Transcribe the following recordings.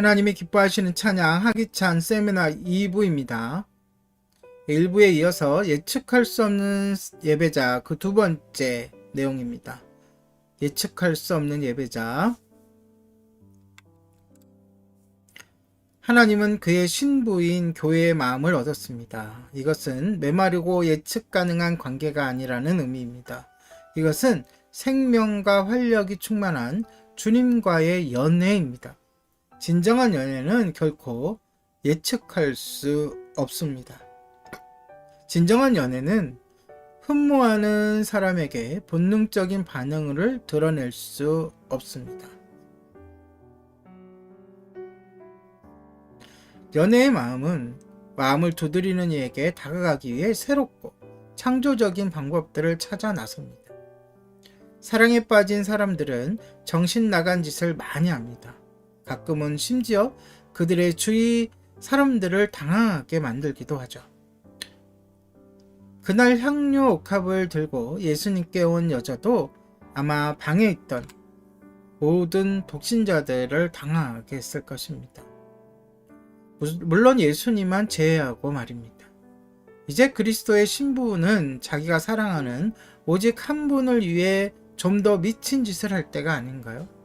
하나님이 기뻐하시는 찬양 하기찬 세미나 2부입니다. 1부에 이어서 예측할 수 없는 예배자 그 두 번째 내용입니다. 예측할 수 없는 예배자. 하나님은 그의 신부인 교회의 마음을 얻었습니다. 이것은 메마르고 예측 가능한 관계가 아니라는 의미입니다. 이것은 생명과 활력이 충만한 주님과의 연애입니다. 진정한 연애는 결코 예측할 수 없습니다. 진정한 연애는 흠모하는 사람에게 본능적인 반응을 드러낼 수 없습니다. 연애의 마음은 마음을 두드리는 이에게 다가가기 위해 새롭고 창조적인 방법들을 찾아 나섭니다. 사랑에 빠진 사람들은 정신 나간 짓을 많이 합니다. 가끔은 심지어 그들의 주위 사람들을 당황하게 만들기도 하죠. 그날 향료 옥합을 들고 예수님께 온 여자도 아마 방에 있던 모든 독신자들을 당황하게 했을 것입니다. 물론 예수님만 제외하고 말입니다. 이제 그리스도의 신부는 자기가 사랑하는 오직 한 분을 위해 좀 더 미친 짓을 할 때가 아닌가요?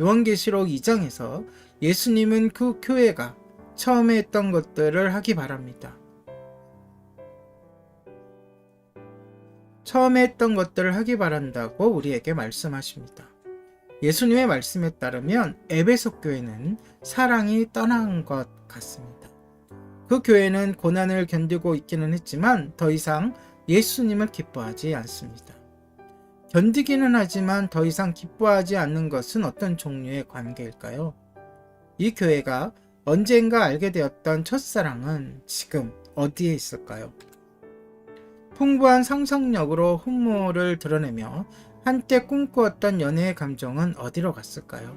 요한계시록 2장에서 예수님은 그 교회가 처음에 했던 것들을 하기 바랍니다. 처음에 했던 것들을 하기 바란다고 우리에게 말씀하십니다. 예수님의 말씀에 따르면 에베소 교회는 사랑이 떠난 것 같습니다. 그 교회는 고난을 견디고 있기는 했지만 더 이상 예수님을 기뻐하지 않습니다. 견디기는 하지만 더 이상 기뻐하지 않는 것은 어떤 종류의 관계일까요? 이 교회가 언젠가 알게 되었던 첫사랑은 지금 어디에 있을까요? 풍부한 상상력으로 흠모를 드러내며 한때 꿈꾸었던 연애의 감정은 어디로 갔을까요?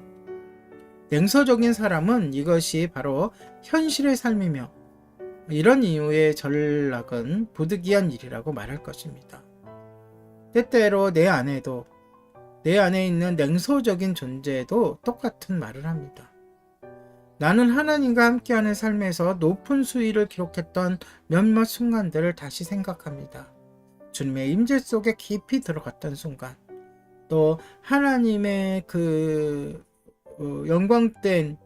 냉소적인 사람은 이것이 바로 현실의 삶이며 이런 이유의 전락은 부득이한 일이라고 말할 것입니다. 때때로 내 안에도 내 안에 있는 냉소적인 존재도 똑같은 말을 합니다. 나는 하나님과 함께하는 삶에서 높은 수위를 기록했던 몇몇 순간들을 다시 생각합니다. 주님의 임재 속에 깊이 들어갔던 순간, 또 하나님의 그 어, 영광된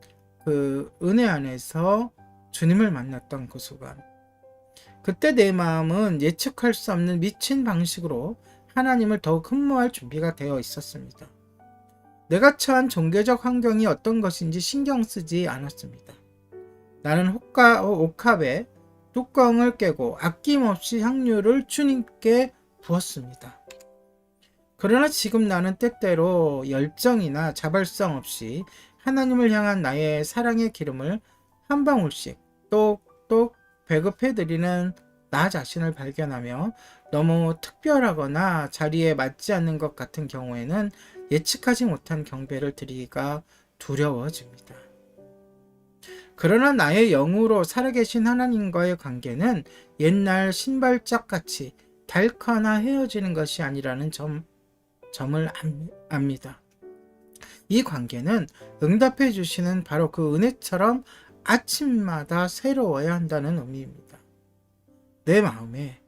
그 은혜 안에서 주님을 만났던 그 순간, 그때 내 마음은 예측할 수 없는 미친 방식으로 하나님을 더욱 흠모할 준비가 되어 있었습니다. 내가 처한 종교적 환경이 어떤 것인지 신경 쓰지 않았습니다. 나는 호카, 옥합에 뚜껑을 깨고 아낌없이 향유를 주님께 부었습니다. 그러나 지금 나는 때때로 열정이나 자발성 없이 하나님을 향한 나의 사랑의 기름을 한 방울씩 똑똑 배급해드리는 나 자신을 발견하며 너무 특별하거나 자리에 맞지 않는 것 같은 경우에는 예측하지 못한 경배를 드리기가 두려워집니다. 그러나 나의 영으로 살아계신 하나님과의 관계는 옛날 신발짝 같이 닳거나 헤어지는 것이 아니라는 점, 점을 압니다. 이 관계는 응답해 주시는 바로 그 은혜처럼 아침마다 새로워야 한다는 의미입니다. 내 마음에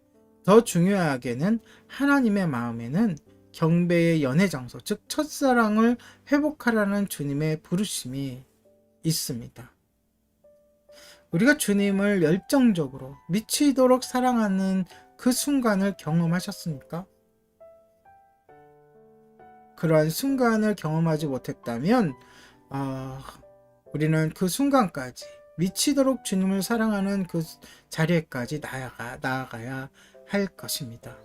더 중요하게는 하나님의 마음에는 경배의 연애 장소, 즉 첫사랑을 회복하라는 주님의 부르심이 있습니다. 우리가 주님을 열정적으로 미치도록 사랑하는 그 순간을 경험하셨습니까? 그러한 순간을 경험하지 못했다면, 어, 우리는 그 순간까지 미치도록 주님을 사랑하는 그 자리에까지 나아가, 나아가야 할 것입니다.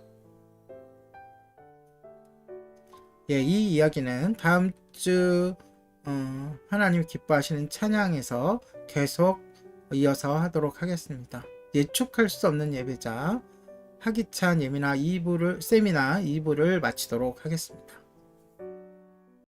예, 이 이야기는 다음 주 어, 하나님 기뻐하시는 찬양에서 계속 이어서 하도록 하겠습니다. 예측할 수 없는 예배자 하기찬 예미나 2부를 세미나 2부를 마치도록 하겠습니다.